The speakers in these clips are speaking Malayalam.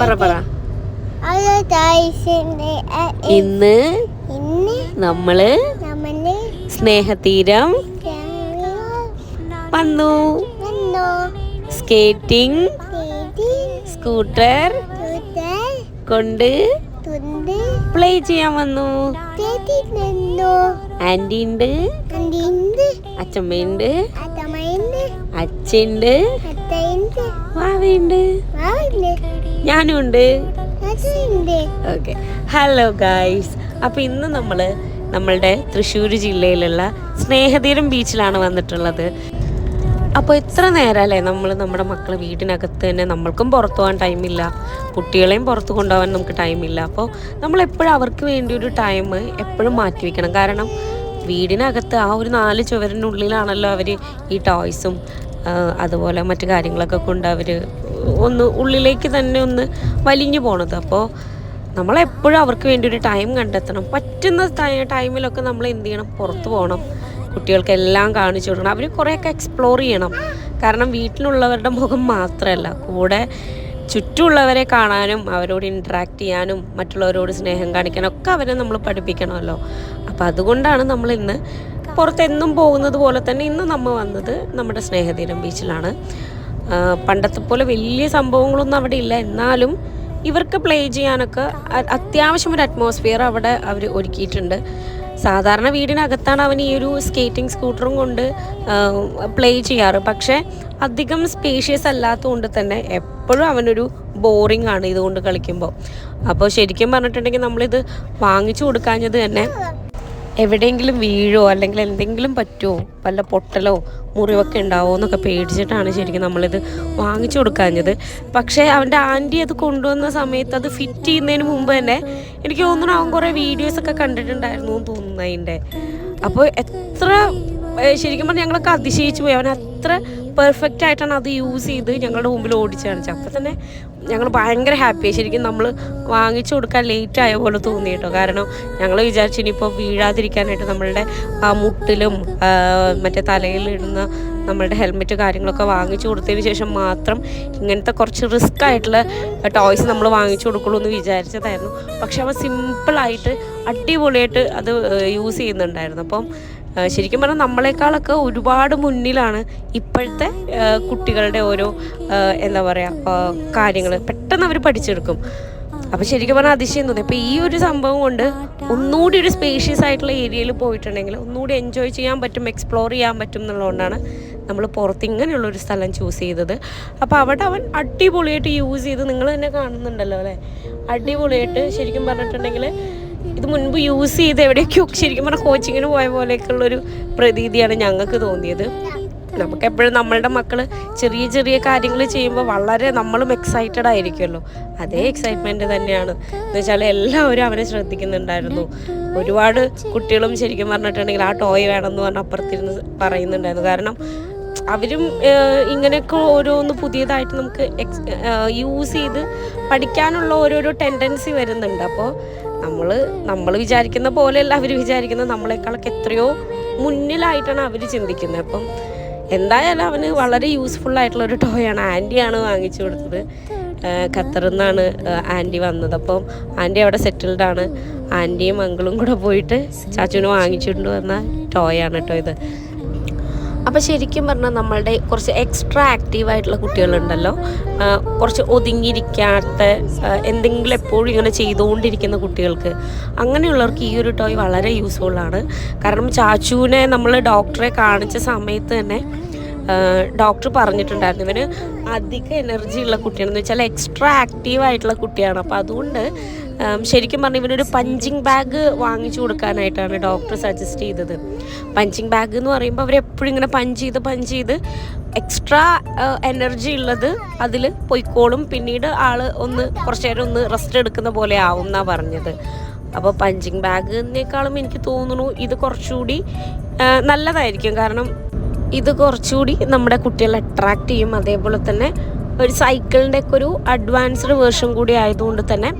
പറ പറ. ഇന്ന് നമ്മൾ സ്നേഹതീരം വന്നു. സ്കേറ്റിംഗ് സ്കൂട്ടർ കൊണ്ട് പ്ലേ ചെയ്യാൻ വന്നു. ആന്റി ഉണ്ട് അച്ഛമ്മയുണ്ട് അത്തൈണ്ട് വാവയുണ്ട്. ഞാനും ഉണ്ട് അതുണ്ട് ഓക്കെ ഹലോ ഗായ്സ് അപ്പോൾ ഇന്ന് നമ്മൾ നമ്മളുടെ തൃശ്ശൂർ ജില്ലയിലുള്ള സ്നേഹതീരം ബീച്ചിലാണ് വന്നിട്ടുള്ളത്. അപ്പോൾ എത്ര നേരമല്ലേ നമ്മൾ നമ്മുടെ മക്കളെ വീടിനകത്ത് തന്നെ നമ്മൾക്കും പുറത്തു പോകാൻ ടൈമില്ല കുട്ടികളെയും പുറത്ത് കൊണ്ടുപോകാൻ നമുക്ക് ടൈമില്ല അപ്പോൾ നമ്മൾ എപ്പോഴും അവർക്ക് വേണ്ടി ഒരു ടൈം എപ്പോഴും മാറ്റി വെക്കണം. കാരണം വീടിനകത്ത് ആ ഒരു നാല് ചുവരിനുള്ളിലാണല്ലോ അവർ ഈ ടോയ്സും അതുപോലെ മറ്റു കാര്യങ്ങളൊക്കെ കൊണ്ട് അവർ ഒന്ന് ഉള്ളിലേക്ക് തന്നെ ഒന്ന് വലിഞ്ഞു പോണത്. അപ്പോൾ നമ്മളെപ്പോഴും അവർക്ക് വേണ്ടി ഒരു ടൈം കണ്ടെത്തണം. പറ്റുന്ന ടൈമിലൊക്കെ നമ്മൾ എന്ത് ചെയ്യണം? പുറത്ത് പോകണം കുട്ടികൾക്ക് എല്ലാം കാണിച്ചു കൊടുക്കണം. അവർ കുറേയൊക്കെ എക്സ്പ്ലോർ ചെയ്യണം. കാരണം വീട്ടിലുള്ളവരുടെ മുഖം മാത്രമല്ല. കൂടെ ചുറ്റുമുള്ളവരെ കാണാനും അവരോട് ഇൻട്രാക്ട് ചെയ്യാനും മറ്റുള്ളവരോട് സ്നേഹം കാണിക്കാനും ഒക്കെ അവരെ നമ്മൾ പഠിപ്പിക്കണമല്ലോ. അപ്പോൾ അതുകൊണ്ടാണ് നമ്മൾ ഇന്ന് പുറത്തെന്നും പോകുന്നത് പോലെ തന്നെ ഇന്ന് നമ്മൾ വന്നത് നമ്മുടെ സ്നേഹതീരം ബീച്ചിലാണ് പണ്ടത്തെ പോലെ വലിയ സംഭവങ്ങളൊന്നും അവിടെ ഇല്ല. എന്നാലും ഇവർക്ക് പ്ലേ ചെയ്യാനൊക്കെ അത്യാവശ്യം ഒരു അറ്റ്മോസ്ഫിയർ അവിടെ അവർ ഒരുക്കിയിട്ടുണ്ട്. സാധാരണ വീടിനകത്താണ് അവൻ ഈ ഒരു സ്കേറ്റിംഗ് സ്കൂട്ടറും കൊണ്ട് പ്ലേ ചെയ്യാറ്. പക്ഷേ അധികം സ്പേഷ്യസ് അല്ലാത്തതുകൊണ്ട് തന്നെ എപ്പോഴും അവനൊരു ബോറിംഗ് ആണ് ഇതുകൊണ്ട് കളിക്കുമ്പോൾ അപ്പോൾ ശരിക്കും പറഞ്ഞിട്ടുണ്ടെങ്കിൽ നമ്മളിത് വാങ്ങിച്ചു കൊടുക്കാഞ്ഞത് തന്നെ എവിടെയെങ്കിലും വീഴോ അല്ലെങ്കിൽ എന്തെങ്കിലും പറ്റുമോ വല്ല പൊട്ടലോ മുറിവൊക്കെ ഉണ്ടാവോ എന്നൊക്കെ പേടിച്ചിട്ടാണ് ശരിക്കും നമ്മളിത് വാങ്ങിച്ചു കൊടുക്കാഞ്ഞത്. പക്ഷേ അവന്റെ ആന്റി അത് കൊണ്ടുവന്ന സമയത്ത് അത് ഫിറ്റ് ചെയ്യുന്നതിന് മുമ്പ് തന്നെ എനിക്ക് തോന്നുന്നു അവൻ കുറേ വീഡിയോസൊക്കെ കണ്ടിട്ടുണ്ടായിരുന്നു എന്ന് തോന്നുന്നു അതിന്റെ. അപ്പോൾ എത്ര ശരിക്കും പറഞ്ഞാൽ ഞങ്ങളൊക്കെ അതിശയിച്ചു പോയി. അവൻ അത്ര പെർഫെക്റ്റ് ആയിട്ടാണ് അത് യൂസ് ചെയ്ത് ഞങ്ങളുടെ മുമ്പിൽ ഓടിച്ച് കാണിച്ചത്. അപ്പോൾ തന്നെ ഞങ്ങൾ ഭയങ്കര ഹാപ്പിയായി ശരിക്കും നമ്മൾ വാങ്ങിച്ചു കൊടുക്കാൻ ലേറ്റ് ആയ പോലെ തോന്നി കേട്ടോ. കാരണം ഞങ്ങൾ വിചാരിച്ചു ഇനിയിപ്പോൾ വീഴാതിരിക്കാനായിട്ട് നമ്മളുടെ ആ മുട്ടിലും മറ്റേ തലയിലിടുന്ന നമ്മളുടെ ഹെൽമെറ്റ് കാര്യങ്ങളൊക്കെ വാങ്ങിച്ചു കൊടുത്തതിന് ശേഷം മാത്രം ഇങ്ങനത്തെ കുറച്ച് റിസ്ക് ആയിട്ടുള്ള ടോയ്സ് നമ്മൾ വാങ്ങിച്ചു കൊടുക്കുള്ളൂ എന്ന് വിചാരിച്ചതായിരുന്നു. പക്ഷെ അവ സിമ്പിളായിട്ട് അടിപൊളിയായിട്ട് അത് യൂസ് ചെയ്യുന്നുണ്ടായിരുന്നു. അപ്പം ശരിക്കും പറഞ്ഞാൽ നമ്മളെക്കാളൊക്കെ ഒരുപാട് മുന്നിലാണ് ഇപ്പോഴത്തെ കുട്ടികളുടെ ഓരോ എന്താ പറയുക കാര്യങ്ങൾ പെട്ടെന്ന് അവർ പഠിച്ചെടുക്കും. അപ്പോൾ ശരിക്കും പറഞ്ഞാൽ അതിശയം തോന്നി. അപ്പൊ ഈ ഒരു സംഭവം കൊണ്ട് ഒന്നുകൂടി ഒരു സ്പേഷ്യസ് ആയിട്ടുള്ള ഏരിയയിൽ പോയിട്ടുണ്ടെങ്കിൽ ഒന്നുകൂടി എൻജോയ് ചെയ്യാൻ പറ്റും എക്സ്പ്ലോർ ചെയ്യാൻ പറ്റും എന്നുള്ളതുകൊണ്ടാണ് നമ്മൾ പുറത്ത് ഇങ്ങനെയുള്ള ഒരു സ്ഥലം ചൂസ് ചെയ്തത്. അപ്പോൾ അവിടെ അവൻ അടിപൊളിയായിട്ട് യൂസ് ചെയ്ത് നിങ്ങൾ തന്നെ കാണുന്നുണ്ടല്ലോ അല്ലേ? അടിപൊളിയായിട്ട് ശരിക്കും പറഞ്ഞിട്ടുണ്ടെങ്കിൽ ഇത് മുൻപ് യൂസ് ചെയ്ത് എവിടെയൊക്കെയോ ശരിക്കും പറഞ്ഞാൽ കോച്ചിങ്ങിന് പോയ പോലെയൊക്കെയുള്ളൊരു പ്രതീതിയാണ് ഞങ്ങൾക്ക് തോന്നിയത്. നമുക്ക് എപ്പോഴും നമ്മളുടെ മക്കൾ ചെറിയ ചെറിയ കാര്യങ്ങൾ ചെയ്യുമ്പോൾ വളരെ നമ്മളും എക്സൈറ്റഡ് ആയിരിക്കുമല്ലോ. അതേ എക്സൈറ്റ്മെന്റ് തന്നെയാണ്. എന്ന് വെച്ചാൽ എല്ലാവരും അവനെ ശ്രദ്ധിക്കുന്നുണ്ടായിരുന്നു. ഒരുപാട് കുട്ടികളും ശരിക്കും പറഞ്ഞിട്ടുണ്ടെങ്കിൽ ആ ടോയ് വേണമെന്ന് പറഞ്ഞ് അപ്പുറത്തിരുന്ന് പറയുന്നുണ്ടായിരുന്നു. കാരണം അവരും ഇങ്ങനെയൊക്കെ ഓരോന്ന് പുതിയതായിട്ട് നമുക്ക് യൂസ് ചെയ്ത് പഠിക്കാനുള്ള ഓരോരോ ടെൻഡൻസി വരുന്നുണ്ട്. അപ്പോൾ നമ്മൾ നമ്മൾ വിചാരിക്കുന്ന പോലെയല്ല അവർ വിചാരിക്കുന്നത് നമ്മളെക്കാളൊക്കെ എത്രയോ മുന്നിലായിട്ടാണ് അവർ ചിന്തിക്കുന്നത്. അപ്പം എന്തായാലും അവന് വളരെ യൂസ്ഫുൾ ആയിട്ടുള്ള ഒരു ടോയാണ് ആന്റിയാണ് വാങ്ങിച്ചു കൊടുത്തത്. ഖത്തറിൽ നിന്നാണ് ആന്റി വന്നത്. അപ്പം ആന്റി അവിടെ സെറ്റിൽഡ് ആണ്. ആന്റിയും അങ്കിളും കൂടെ പോയിട്ട് ചാച്ചുവിന് വാങ്ങിച്ചുകൊണ്ട് വന്ന ടോയാണ് കേട്ടോ ഇത്. അപ്പോൾ ശരിക്കും പറഞ്ഞാൽ നമ്മളുടെ കുറച്ച് എക്സ്ട്രാ ആക്റ്റീവ് ആയിട്ടുള്ള കുട്ടികളുണ്ടല്ലോ. കുറച്ച് ഒതുങ്ങിയിരിക്കാത്ത എന്തെങ്കിലും എപ്പോഴും ഇങ്ങനെ ചെയ്തുകൊണ്ടിരിക്കുന്ന കുട്ടികൾക്ക് അങ്ങനെയുള്ളവർക്ക് ഈ ഒരു ടോയ് വളരെ യൂസ്ഫുള്ളാണ് കാരണം ചാച്ചുവിനെ നമ്മൾ ഡോക്ടറെ കാണിച്ച സമയത്ത് തന്നെ ഡോക്ടർ പറഞ്ഞിട്ടുണ്ടായിരുന്നു. ഇവന് അധിക എനർജി ഉള്ള കുട്ടിയാണെന്ന് വെച്ചാൽ എക്സ്ട്രാ ആക്റ്റീവ് ആയിട്ടുള്ള കുട്ടിയാണ്. അപ്പോൾ അതുകൊണ്ട് ശരിക്കും പറഞ്ഞാൽ ഇവനൊരു പഞ്ചിങ് ബാഗ് വാങ്ങിച്ചു കൊടുക്കാനായിട്ടാണ് ഡോക്ടർ സജസ്റ്റ് ചെയ്തത്. പഞ്ചിങ് ബാഗ് എന്ന് പറയുമ്പോൾ അവരെപ്പോഴും ഇങ്ങനെ പഞ്ച് ചെയ്ത് പഞ്ച് ചെയ്ത് എക്സ്ട്രാ എനർജി ഉള്ളത് അതിൽ പൊയ്ക്കോളും. പിന്നീട് ആൾ ഒന്ന് കുറച്ച് നേരം ഒന്ന് റെസ്റ്റ് എടുക്കുന്ന പോലെ ആവും എന്നാണ് പറഞ്ഞത്. അപ്പോൾ പഞ്ചിങ് ബാഗിനേക്കാളും എനിക്ക് തോന്നുന്നു ഇത് കുറച്ചുകൂടി നല്ലതായിരിക്കും. കാരണം ഇത് കുറച്ചുകൂടി നമ്മുടെ കുട്ടികളെ അട്രാക്റ്റ് ചെയ്യും. അതേപോലെ തന്നെ ഒരു സൈക്കിളിന്റെ ഒക്കെ ഒരു അഡ്വാൻസ്ഡ് വേർഷൻ കൂടി ആയതുകൊണ്ട് തന്നെ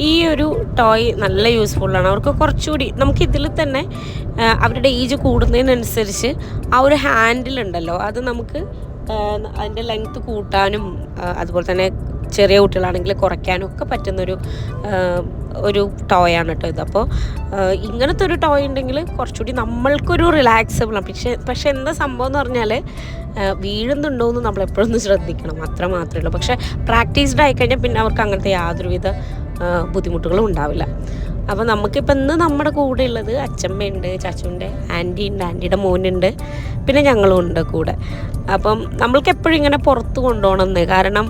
ഈ ഒരു ടോയ് നല്ല യൂസ്ഫുള്ളാണ്. അവർക്ക് കുറച്ചുകൂടി നമുക്ക് ഇതിൽ തന്നെ അവരുടെ ഏജ് കൂടുന്നതിനനുസരിച്ച് ആ ഒരു ഹാൻഡിലുണ്ടല്ലോ അത് നമുക്ക് അതിന്റെ ലെങ്ത്ത് കൂട്ടാനും അതുപോലെ തന്നെ ചെറിയ കുട്ടികളാണെങ്കിൽ കുറയ്ക്കാനും ഒക്കെ പറ്റുന്നൊരു ഒരു ആണ് കേട്ടോ ഇത്. അപ്പോൾ ഇങ്ങനത്തെ ഒരു ടോയ് ഉണ്ടെങ്കിൽ കുറച്ചുകൂടി നമ്മൾക്കൊരു റിലാക്സബിൾ ആണ് പക്ഷേ പക്ഷേ എന്താ സംഭവം എന്ന് പറഞ്ഞാൽ വീഴുന്നുണ്ടോ എന്ന് നമ്മൾ എപ്പോഴും ഒന്ന് ശ്രദ്ധിക്കണം. അത്ര മാത്രമേ ഉള്ളൂ. പക്ഷേ പ്രാക്ടീസ്ഡ് ആയിക്കഴിഞ്ഞാൽ പിന്നെ അവർക്ക് അങ്ങനത്തെ യാതൊരുവിധ ബുദ്ധിമുട്ടുകളും ഉണ്ടാവില്ല. അപ്പോൾ നമുക്കിപ്പോൾ ഇന്ന് നമ്മുടെ കൂടെ ഉള്ളത് അച്ഛമ്മയുണ്ട് ചാച്ചുണ്ട് ആന്റി ഉണ്ട് ആന്റിയുടെ മോനുണ്ട് പിന്നെ ഞങ്ങളും ഉണ്ട് കൂടെ. അപ്പം നമ്മൾക്ക് എപ്പോഴും ഇങ്ങനെ പുറത്ത് കൊണ്ടുപോകണമെന്ന് കാരണം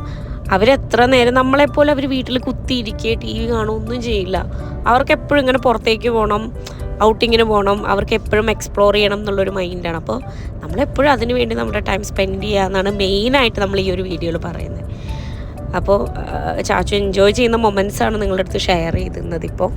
അവരെത്ര നേരം നമ്മളെപ്പോലെ അവർ വീട്ടിൽ കുത്തിയിരിക്കുക ടി വി കാണുക ഒന്നും ചെയ്യില്ല. അവർക്ക് എപ്പോഴും ഇങ്ങനെ പുറത്തേക്ക് പോകണം ഔട്ടിങ്ങിന് പോകണം അവർക്ക് എപ്പോഴും എക്സ്പ്ലോർ ചെയ്യണം എന്നുള്ളൊരു മൈൻഡാണ് അപ്പോൾ നമ്മളെപ്പോഴും അതിനു വേണ്ടി നമ്മുടെ ടൈം സ്പെൻഡ് ചെയ്യുക എന്നാണ് മെയിനായിട്ട് നമ്മൾ ഈ ഒരു വീഡിയോയിൽ പറയുന്നത് അപ്പോൾ ചാച്ചു എൻജോയ് ചെയ്യുന്ന മൊമെന്റ്സ് ആണ് നിങ്ങളുടെ അടുത്ത് ഷെയർ ചെയ്തിരുന്നത് ഇപ്പോൾ